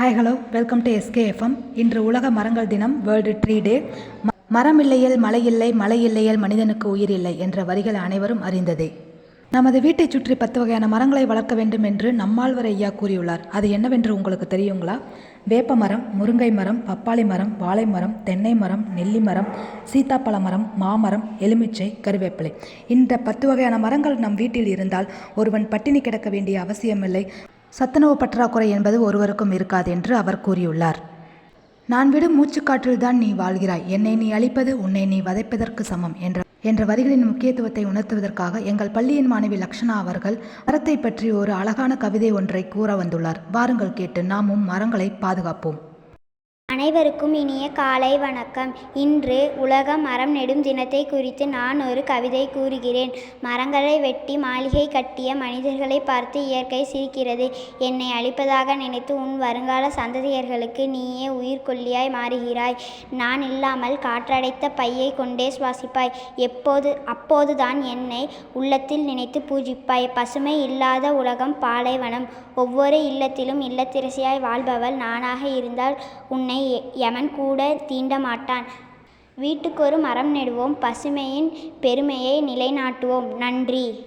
Hi hello welcome to SKFM இன்று உலக மரங்கள் தினம் வேர்ல்டு ட்ரீ டே மரம் இல்லையேல் மழை இல்லை மழை இல்லையல் மனிதனுக்கு உயிர் இல்லை என்ற வரிகள் அனைவரும் அறிந்ததே. நமது வீட்டைச் சுற்றி பத்து வகையான மரங்களை வளர்க்க வேண்டும் என்று நம்மாழ்வர் ஐயா கூறியுள்ளார். அது என்னவென்று உங்களுக்கு தெரியுங்களா? வேப்ப மரம் முருங்கை மரம் பப்பாளி மரம் வாழை மரம் தென்னை மரம் நெல்லி மரம் சீத்தாப்பழ மரம் மாமரம் எலுமிச்சை கருவேப்பிலை. இந்த பத்து வகையான மரங்கள் நம் வீட்டில் இருந்தால் ஒருவன் பட்டினி கிடக்க வேண்டிய அவசியமில்லை. சத்துணவு பற்றாக்குறை என்பது ஒருவருக்கும் இருக்காது என்று அவர் கூறியுள்ளார். நான் விடும் மூச்சுக்காற்றில்தான் நீ வாழ்கிறாய். என்னை நீ அழிப்பது உன்னை நீ வதைப்பதற்கு சமம் என்ற என்ற வரிகளின் முக்கியத்துவத்தை உணர்த்துவதற்காக எங்கள் பள்ளியின் மாணவி லக்ஷனா அவர்கள் மரத்தை பற்றி ஒரு அழகான கவிதை ஒன்றை கூற வந்துள்ளார். வாருங்கள் கேட்டு நாமும் மரங்களை பாதுகாப்போம். அனைவருக்கும் இனிய காலை வணக்கம். இன்று உலக மரம் நெடும் தினத்தை குறித்து நான் ஒரு கவிதை கூறுகிறேன். மரங்களை வெட்டி மாளிகை கட்டிய மனிதர்களை பார்த்து இயற்கை சிரிக்கிறது. என்னை அழிப்பதாக நினைத்து உன் வருங்கால சந்ததியர்களுக்கு நீயே உயிர்கொல்லியாய் மாறுகிறாய். நான் இல்லாமல் காற்றடைத்த பையை கொண்டே சுவாசிப்பாய். எப்போது அப்போதுதான் என்னை உள்ளத்தில் நினைத்து பூஜிப்பாய். பசுமை இல்லாத உலகம் பாலைவனம். ஒவ்வொரு இல்லத்திலும் இல்லத்திரசியாய் வாழ்பவள் நானாக இருந்தால் உன்னை எவன் கூட தீண்ட மாட்டான் வீட்டுக்கொரு மரம் நடுவோம். பசுமையின் பெருமையை நிலைநாட்டுவோம். நன்றி.